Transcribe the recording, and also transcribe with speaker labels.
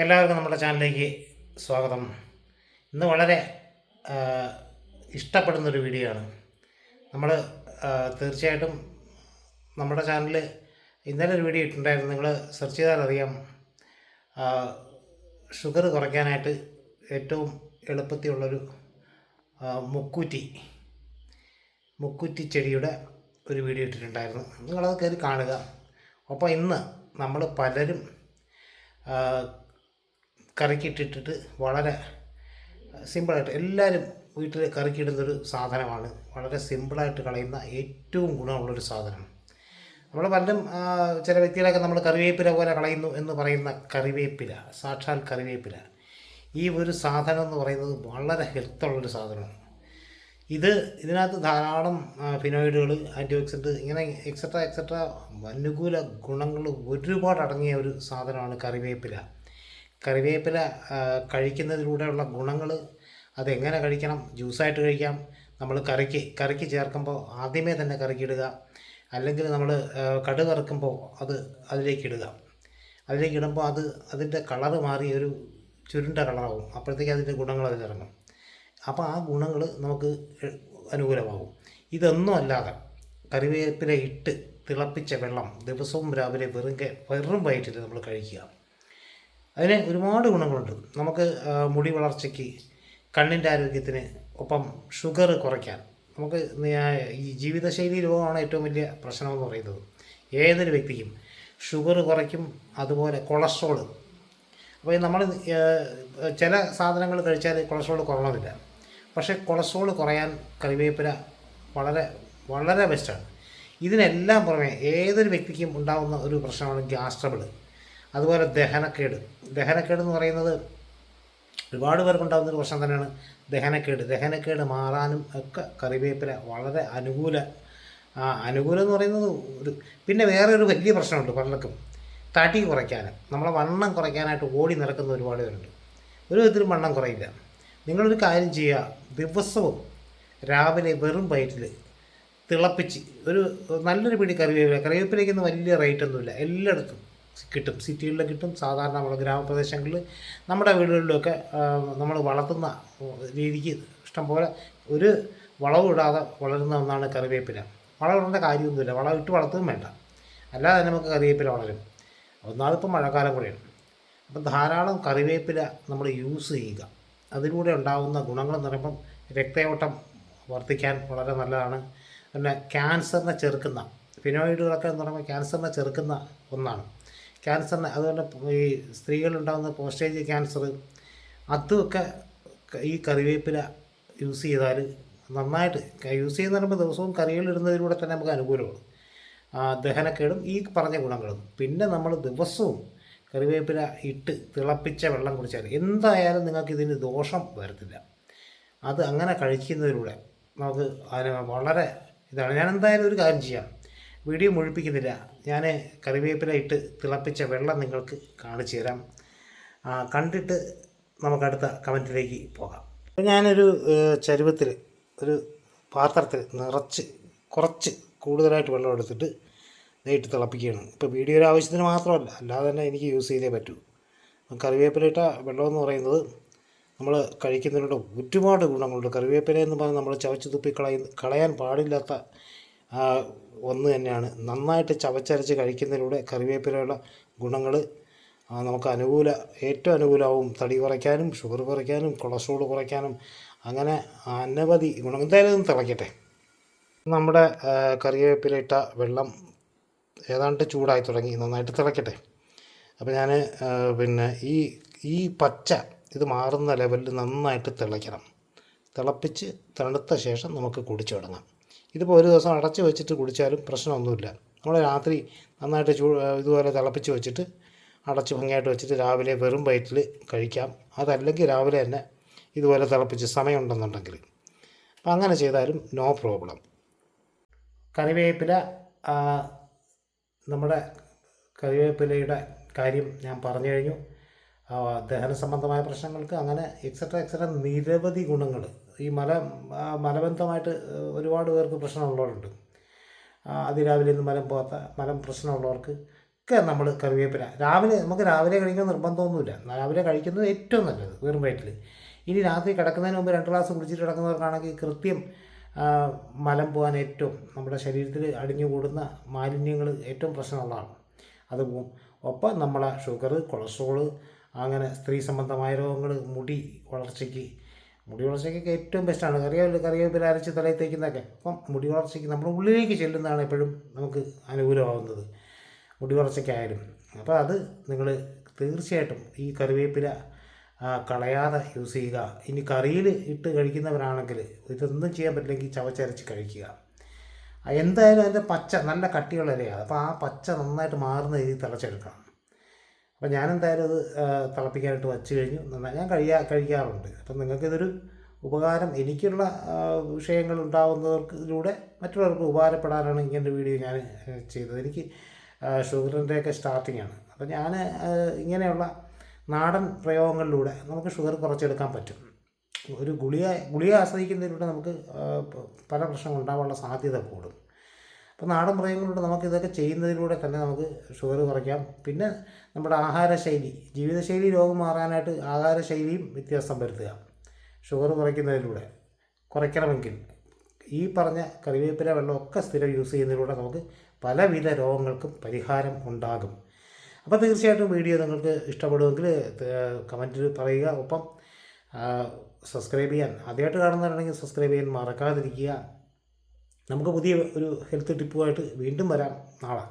Speaker 1: എല്ലാവർക്കും നമ്മുടെ ചാനലിലേക്ക് സ്വാഗതം. ഇന്ന് വളരെ ഇഷ്ടപ്പെടുന്നൊരു വീഡിയോ ആണ്. നമ്മൾ തീർച്ചയായിട്ടും നമ്മുടെ ചാനലിൽ ഇന്നലെ ഒരു വീഡിയോ ഇട്ടിട്ടുണ്ടായിരുന്നു. നിങ്ങൾ സെർച്ച് ചെയ്താൽ അറിയാം. ഷുഗർ കുറയ്ക്കാനായിട്ട് ഏറ്റവും എളുപ്പത്തിലുള്ളൊരു മുക്കൂറ്റി മുക്കൂറ്റി ചെടിയുടെ ഒരു വീഡിയോ ഇട്ടിട്ടുണ്ടായിരുന്നു. നിങ്ങളത് കയറി കാണുക. അപ്പോൾ ഇന്ന് നമ്മൾ പലരും കറിക്കിട്ടിട്ടിട്ട് വളരെ സിമ്പിളായിട്ട് എല്ലാവരും വീട്ടിൽ കറിക്കിടുന്നൊരു സാധനമാണ്. വളരെ സിമ്പിളായിട്ട് കളയുന്ന ഏറ്റവും ഗുണമുള്ളൊരു സാധനം. നമ്മൾ പലരും ചില വ്യക്തികളൊക്കെ നമ്മൾ കറിവേപ്പില പോലെ കളയുന്നു എന്ന് പറയുന്ന കറിവേപ്പില സാക്ഷാൽ കറിവേപ്പില. ഈ ഒരു സാധനം എന്ന് പറയുന്നത് വളരെ ഹെൽത്തുള്ളൊരു സാധനമാണ്. ഇത് ഇതിനകത്ത് ധാരാളം ഫിനോയിഡുകൾ ആന്റി ഓക്സിഡന്റ് ഇങ്ങനെ എക്സെട്ര എക്സെട്ര അനുകൂല ഗുണങ്ങൾ ഒരുപാട് അടങ്ങിയ ഒരു സാധനമാണ് കറിവേപ്പില. കറിവേപ്പില കഴിക്കുന്നതിലൂടെയുള്ള ഗുണങ്ങൾ അതെങ്ങനെ കഴിക്കണം? ജ്യൂസായിട്ട് കഴിക്കാം. നമ്മൾ കറിക്ക് കറിക്ക് ചേർക്കുമ്പോൾ ആദ്യമേ തന്നെ കറിക്കിടുക. അല്ലെങ്കിൽ നമ്മൾ കടുക് ഇറക്കുമ്പോൾ അത് അതിലേക്ക് ഇടുക അതിലേക്ക് ഇടുമ്പോൾ അത് അതിന്റെ കളറ് മാറി ഒരു ചുരുണ്ട കളറാവും. അപ്പോഴത്തേക്ക് അതിന്റെ ഗുണങ്ങൾ അതിലിറങ്ങും അപ്പോൾ ആ ഗുണങ്ങൾ നമുക്ക് അനുകൂലമാകും. ഇതൊന്നും അല്ലാതെ കറിവേപ്പില ഇട്ട് തിളപ്പിച്ച വെള്ളം ദിവസവും രാവിലെ വെറും വെറും വയറ്റിൽ നമ്മൾ കഴിക്കുക. അതിന് ഒരുപാട് ഗുണങ്ങളുണ്ട്. നമുക്ക് മുടി വളർച്ചയ്ക്ക് കണ്ണിന്റെ ആരോഗ്യത്തിന് ഒപ്പം ഷുഗർ കുറയ്ക്കാൻ. നമുക്ക് ഈ ജീവിതശൈലി രോഗമാണ് ഏറ്റവും വലിയ പ്രശ്നമെന്ന് പറയുന്നത്. ഏതൊരു വ്യക്തിക്കും ഷുഗർ കുറയ്ക്കും അതുപോലെ കൊളസ്ട്രോൾ അപ്പോൾ നമ്മൾ ചില സാധനങ്ങൾ കഴിച്ചാൽ കൊളസ്ട്രോൾ കുറയണമെന്നില്ല പക്ഷേ കൊളസ്ട്രോൾ കുറയാൻ കറിവേപ്പില വളരെ വളരെ ബെസ്റ്റാണ് ഇതിനെല്ലാം പുറമെ ഏതൊരു വ്യക്തിക്കും ഉണ്ടാകുന്ന ഒരു പ്രശ്നമാണ് ഗ്യാസ് ട്രബിൾ അതുപോലെ ദഹനക്കേട്. ദഹനക്കേട് എന്ന് പറയുന്നത് ഒരുപാട് പേർക്കുണ്ടാകുന്ന ഒരു പ്രശ്നം തന്നെയാണ് ദഹനക്കേട്. ദഹനക്കേട് മാറാനും ഒക്കെ കറിവേപ്പില വളരെ അനുകൂല അനുകൂലം എന്ന് പറയുന്നത് ഒരു പിന്നെ വേറെ ഒരു വലിയ പ്രശ്നമുണ്ട് പലർക്കും. തടി കുറയ്ക്കാൻ നമ്മളെ വണ്ണം കുറയ്ക്കാനായിട്ട് ഓടി നടക്കുന്ന ഒരുപാട് പേരുണ്ട്. ഒരു വിധത്തിലും വണ്ണം കുറയില്ല. നിങ്ങളൊരു കാര്യം ചെയ്യുക. ദിവസവും രാവിലെ വെറും വയറ്റിൽ തിളപ്പിച്ച് ഒരു നല്ലൊരു പിടി കറിവേപ്പില. കറിവേപ്പിലയ്ക്കൊന്നും വലിയ റേറ്റ് ഒന്നുമില്ല എല്ലായിടത്തും. കിട്ടും. സിറ്റികളിൽ കിട്ടും. സാധാരണ നമ്മുടെ ഗ്രാമപ്രദേശങ്ങളിൽ നമ്മുടെ വീടുകളിലൊക്കെ നമ്മൾ വളർത്തുന്ന രീതിക്ക് ഇഷ്ടംപോലെ ഒരു വളവിടാതെ വളരുന്ന ഒന്നാണ് കറിവേപ്പില. വളവിടേണ്ട കാര്യമൊന്നുമില്ല. വളം ഇട്ട് വളർത്തുകയും വേണ്ട. അല്ലാതെ തന്നെ നമുക്ക് കറിവേപ്പില വളരും. ഒന്നാമതിപ്പോൾ മഴക്കാലം കൂടെയാണ്. അപ്പം ധാരാളം കറിവേപ്പില നമ്മൾ യൂസ് ചെയ്യുക. അതിലൂടെ ഉണ്ടാകുന്ന ഗുണങ്ങൾ എന്ന് പറയുമ്പം രക്തയോട്ടം വർദ്ധിക്കാൻ വളരെ നല്ലതാണ്. പിന്നെ ക്യാൻസറിനെ ചെറുക്കുന്ന ഫിനോയിഡുകളൊക്കെ എന്ന് പറയുമ്പോൾ ക്യാൻസറിനെ ചെറുക്കുന്ന ഒന്നാണ്. ക്യാൻസറിനെ അതുപോലെ ഈ സ്ത്രീകളുണ്ടാകുന്ന പോസ്റ്റേജ് ക്യാൻസർ അതുമൊക്കെ ഈ കറിവേപ്പില യൂസ് ചെയ്താൽ നന്നായിട്ട് യൂസ് ചെയ്യുന്ന പറയുമ്പോൾ ദിവസവും കറികളിടുന്നതിലൂടെ തന്നെ നമുക്ക് അനുകൂലമാണ്. ദഹനക്കേടും ഈ പറഞ്ഞ ഗുണങ്ങളും. പിന്നെ നമ്മൾ ദിവസവും കറിവേപ്പില ഇട്ട് തിളപ്പിച്ച വെള്ളം കുടിച്ചാൽ എന്തായാലും നിങ്ങൾക്ക് ഇതിന് ദോഷം വരത്തില്ല. അത് അങ്ങനെ കഴിക്കുന്നതിലൂടെ നമുക്ക് അതിന് വളരെ ഇതാണ്. ഞാൻ എന്തായാലും ഒരു കാര്യം ചെയ്യാം. വീഡിയോ മുഴിപ്പിക്കുന്നില്ല. ഞാൻ കറിവേപ്പില ഇട്ട് തിളപ്പിച്ച വെള്ളം നിങ്ങൾക്ക് കാണിച്ചു തരാം. കണ്ടിട്ട് നമുക്കടുത്ത കമന്റിലേക്ക് പോകാം. അപ്പോൾ ഞാനൊരു ചരുവത്തിൽ ഒരു പാത്രത്തിൽ നിറച്ച് കുറച്ച് കൂടുതലായിട്ട് വെള്ളം എടുത്തിട്ട് ഇതായിട്ട് തിളപ്പിക്കുകയാണ്. ഇപ്പോൾ വീഡിയോയുടെ ആവശ്യത്തിന് മാത്രമല്ല അല്ലാതെ തന്നെ എനിക്ക് യൂസ് ചെയ്തേ പറ്റൂ. കറിവേപ്പില ഇട്ട വെള്ളം എന്ന് പറയുന്നത് നമ്മൾ കഴിക്കുന്നതിലൂടെ ഒരുപാട് ഗുണങ്ങളുണ്ട്. കറിവേപ്പില എന്ന് പറഞ്ഞാൽ നമ്മൾ ചവച്ച് തുപ്പി കളയുന്ന കളയാൻ പാടില്ലാത്ത ഒന്ന് തന്നെയാണ്. നന്നായിട്ട് ചവച്ചരച്ച് കഴിക്കുന്നതിലൂടെ കറിവേപ്പിലയുള്ള ഗുണങ്ങൾ നമുക്ക് അനുകൂല ഏറ്റവും അനുകൂലമാവും തടി കുറയ്ക്കാനും ഷുഗർ കുറയ്ക്കാനും കൊളസ്ട്രോൾ കുറയ്ക്കാനും അങ്ങനെ അനവധി ഗുണം എന്തായാലും തിളയ്ക്കട്ടെ നമ്മുടെ ആ, കറിവേപ്പില ഇട്ട വെള്ളം ഏതാണ്ട് ചൂടായി തുടങ്ങി. നന്നായിട്ട് തിളയ്ക്കട്ടെ അപ്പോൾ ഞാൻ പിന്നെ ഈ ഈ പച്ച ഇത് മാറുന്ന ലെവലിൽ നന്നായിട്ട് തിളയ്ക്കണം. തിളപ്പിച്ച് തണുത്ത ശേഷം നമുക്ക് കുടിച്ചു തുടങ്ങാം. ഇതിപ്പോൾ ഒരു ദിവസം അടച്ചു വെച്ചിട്ട് കുടിച്ചാലും പ്രശ്നമൊന്നുമില്ല. നമ്മൾ രാത്രി നന്നായിട്ട് ചൂ ഇതുപോലെ തിളപ്പിച്ച് വെച്ചിട്ട് അടച്ച് ഭംഗിയായിട്ട് വെച്ചിട്ട് രാവിലെ വെറും വയറ്റിൽ കഴിക്കാം. അതല്ലെങ്കിൽ രാവിലെ തന്നെ ഇതുപോലെ തിളപ്പിച്ച് സമയമുണ്ടെന്നുണ്ടെങ്കിൽ അപ്പം അങ്ങനെ ചെയ്താലും നോ പ്രോബ്ലം. കറിവേപ്പില നമ്മുടെ കറിവേപ്പിലയുടെ കാര്യം ഞാൻ പറഞ്ഞു കഴിഞ്ഞു. ദഹന സംബന്ധമായ പ്രശ്നങ്ങൾക്ക് അങ്ങനെ എക്സെട്ര എക്സെട്ര നിരവധി ഗുണങ്ങൾ. ഈ മല മലബന്ധമായിട്ട് ഒരുപാട് പേർക്ക് പ്രശ്നമുള്ളവരുണ്ട്. അതിരാവിലെ നിന്ന് മലം പോകാത്ത മലം പ്രശ്നമുള്ളവർക്ക് ഒക്കെ നമ്മൾ കറിവേപ്പില. രാവിലെ നമുക്ക് രാവിലെ കഴിക്കാൻ നിർബന്ധമൊന്നുമില്ല. രാവിലെ കഴിക്കുന്നത് ഏറ്റവും നല്ലത് വെറും വയറ്റിൽ ഇനി രാത്രി കിടക്കുന്നതിന് മുമ്പ് രണ്ട് ഗ്ലാസ് കുടിച്ചിട്ട് കിടക്കുന്നവർക്കാണെങ്കിൽ കൃത്യം മലം പോകാൻ ഏറ്റവും നമ്മുടെ ശരീരത്തിൽ അടിഞ്ഞു കൂടുന്ന മാലിന്യങ്ങൾ ഏറ്റവും പ്രശ്നമുള്ളതാണ്. അത് പോകും ഒപ്പം നമ്മളെ ഷുഗർ കൊളസ്ട്രോൾ അങ്ങനെ സ്ത്രീ സംബന്ധമായ രോഗങ്ങൾ മുടി വളർച്ചയ്ക്ക് മുടി വളർച്ചയ്ക്കൊക്കെ ഏറ്റവും ബെസ്റ്റാണ് കറിയാവില്ല കറിവേപ്പില അരച്ച് തലയിൽ തേക്കുന്നതൊക്കെ. അപ്പം മുടി വളർച്ചയ്ക്ക് നമ്മുടെ ഉള്ളിലേക്ക് ചെല്ലുന്നതാണ് എപ്പോഴും നമുക്ക് അനുകൂലമാകുന്നത്. മുടി വളർച്ചയ്ക്കായാലും. അപ്പോൾ അത് നിങ്ങൾ തീർച്ചയായിട്ടും ഈ കറിവേപ്പില കളയാതെ യൂസ് ചെയ്യുക. ഇനി കറിയിൽ ഇട്ട് കഴിക്കുന്നവരാണെങ്കിൽ ഇതൊന്നും ചെയ്യാൻ പറ്റില്ലെങ്കിൽ ചവച്ചരച്ച് കഴിക്കുക. എന്തായാലും അതിന്റെ പച്ച നല്ല കട്ടിയുള്ള ഇലയാണ് അപ്പോൾ ആ പച്ച നന്നായിട്ട് മാറുന്ന രീതിയിൽ തിളച്ചെടുക്കണം. അപ്പോൾ ഞാനെന്തായാലും അത് തിളപ്പിക്കാനായിട്ട് വച്ച് കഴിഞ്ഞു. ഞാൻ കഴിയാ കഴിക്കാറുണ്ട്. അപ്പം നിങ്ങൾക്കിതൊരു ഉപകാരം എനിക്കുള്ള വിഷയങ്ങൾ ഉണ്ടാവുന്നവർക്കിലൂടെ മറ്റുള്ളവർക്ക് ഉപകാരപ്പെടാനാണ് ഇങ്ങനൊരു വീഡിയോ ഞാൻ ചെയ്തത്. എനിക്ക് ഷുഗറിന്റെയൊക്കെ സ്റ്റാർട്ടിംഗ് ആണ് അപ്പോൾ ഞാൻ ഇങ്ങനെയുള്ള നാടൻ പ്രയോഗങ്ങളിലൂടെ നമുക്ക് ഷുഗർ കുറച്ചെടുക്കാൻ പറ്റും. ഒരു ഗുളിക ഗുളിക ആശ്രയിക്കുന്നതിലൂടെ നമുക്ക് പല പ്രശ്നങ്ങൾ ഉണ്ടാവാനുള്ള സാധ്യത കൂടും. അപ്പോൾ നാടൻ മൃഗങ്ങളിലൂടെ നമുക്ക് ഇതൊക്കെ ചെയ്യുന്നതിലൂടെ തന്നെ നമുക്ക് ഷുഗർ കുറയ്ക്കാം. പിന്നെ നമ്മുടെ ആഹാരശൈലി ജീവിതശൈലി രോഗം മാറാനായിട്ട് ആഹാരശൈലിയും വ്യത്യാസം വരുത്തുക. ഷുഗർ കുറയ്ക്കുന്നതിലൂടെ കുറയ്ക്കണമെങ്കിൽ ഈ പറഞ്ഞ കറിവേപ്പില വെള്ളമൊക്കെ സ്ഥിരം യൂസ് ചെയ്യുന്നതിലൂടെ നമുക്ക് പലവിധ രോഗങ്ങൾക്കും പരിഹാരം ഉണ്ടാകും. അപ്പോൾ തീർച്ചയായിട്ടും വീഡിയോ നിങ്ങൾക്ക് ഇഷ്ടപ്പെടുമെങ്കിൽ കമന്റിൽ പറയുക. ഒപ്പം സബ്സ്ക്രൈബ് ചെയ്യാൻ ആദ്യമായിട്ട് കാണുന്നവരാണെങ്കിൽ സബ്സ്ക്രൈബ് ചെയ്യാൻ മറക്കാതിരിക്കുക. നമുക്ക് പുതിയ ഒരു ഹെൽത്ത് ടിപ്പുമായിട്ട് വീണ്ടും വരാം നാളെ.